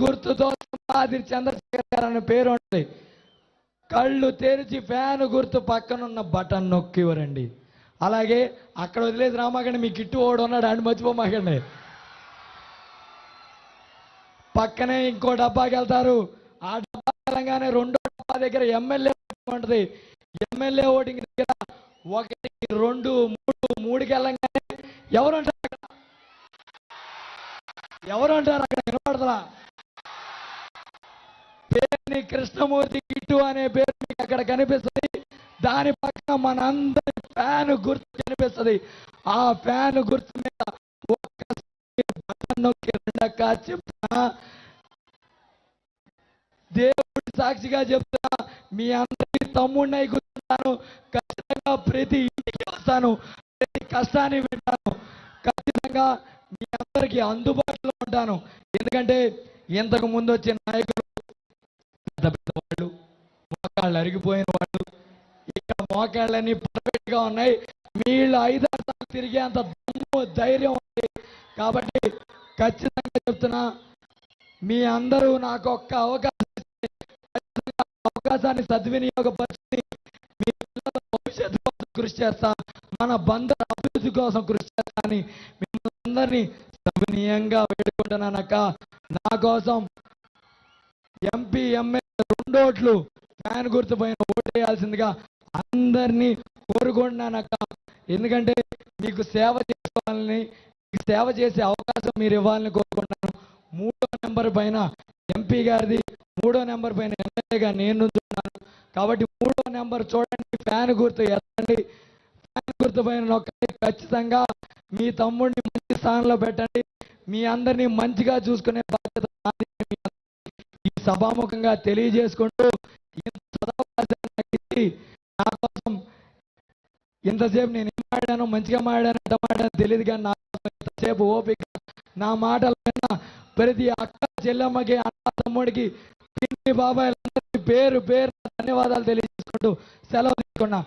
గుర్తుతో సింహాద్రి చంద్రశేఖర్ గారు అనే పేరు ఉంటుంది కళ్ళు తెరిచి ఫ్యాన్ గుర్తు పక్కనున్న బటన్ నొక్కివరండి అలాగే అక్కడ వదిలేసి రామాకండి మీ కిట్టు ఓడు ఉన్నాడు అని మర్చిపోమాకండి పక్కనే ఇంకో డబ్బాకి వెళ్తారు. ఆ డబ్బా వెళ్ళగానే రెండో డబ్బా దగ్గర ఎమ్మెల్యే ఉంటుంది. ఎమ్మెల్యే ఓటింగ్ దగ్గర ఒకటి రెండు మూడు మూడుకి వెళ్ళగానే ఎవరు అంటారు అక్కడ ఎవరు అంటారు అక్కడ వినపడతలా పేరుని కృష్ణమూర్తి ఇటు అనే పేరు మీకు అక్కడ కనిపిస్తుంది. దాని పక్కన మనందరి ఫ్యాన్ గుర్తు కనిపిస్తుంది. ఆ ఫ్యాన్ గుర్తు మీద ఒక్కసారి నొక్కి రెండక్క దేవుడి సాక్షిగా చెప్తా మీ అందరికీ తమ్ముడినై కూర్చుంటాను. ఖచ్చితంగా ప్రతి ఇంటికి వస్తాను. ప్రతి కష్టాన్ని వింటాను. ఖచ్చితంగా మీ అందరికీ అందుబాటులో ఉంటాను. ఎందుకంటే ఇంతకు ముందు వచ్చిన నాయకులు పెద్ద పెద్ద వాళ్ళు మోకాళ్ళు అరిగిపోయిన వాళ్ళు. ఇక్కడ మోకాళ్ళన్నీ పర్ఫెక్ట్గా ఉన్నాయి. వీళ్ళు ఐదారు సార్లు తిరిగేంత దమ్ము ధైర్యం ఉంది. కాబట్టి ఖచ్చితంగా చెప్తున్నా మీ అందరూ నాకు ఒక్క అవకాశం అవకాశాన్ని సద్వినియోగపరిచి మీ పిల్లల భవిష్యత్తు కోసం కృషి చేస్తా మన బంధువుల అభివృద్ధి కోసం కృషి చేస్తా అని మిమ్మల్ని అందరినీ సవినీయంగా వేడుకుంటున్నానక్క. నా కోసం ఎంపీ ఎమ్మెల్యే రెండు ఓట్లు. ఫ్యాన్ గుర్తు పైన ఓటేయాల్సిందిగా అందరినీ కోరుకుంటున్నానక్క. ఎందుకంటే మీకు సేవ చేసుకోవాలని మీకు సేవ చేసే అవకాశం మీరు ఇవ్వాలని కోరుకుంటున్నాను. మూడో నెంబర్ పైన ఎంపీ గారిది మూడో నెంబర్ పైన ఎమ్మెల్యేగా నేను నుంచున్నాను కాబట్టి మూడో నెంబర్ చూడండి ఫ్యాన్ గుర్తు ఎత్తండి. ఫ్యాన్ గుర్తు పైన నొక్కండి ఖచ్చితంగా మీ తమ్ముడిని మంచి స్థానంలో పెట్టండి. మీ అందరినీ మంచిగా చూసుకునే బాధ్యత సభాముఖంగా తెలియజేసుకుంటూ నా కోసం ఇంతసేపు నేను ఏం మాడాను మంచిగా మాడాను ఎంత మాడాను తెలియదు కానీ నా కోసం ఇంతసేపు ఓపిక నా మాటలు విన్న ప్రతి అక్క చెల్లమ్మకి అన్న తమ్ముడికి పిన్ని బాబాయ్ పేరు పేరు ధన్యవాదాలు తెలియజేసుకుంటూ సెలవు తీసుకున్నా.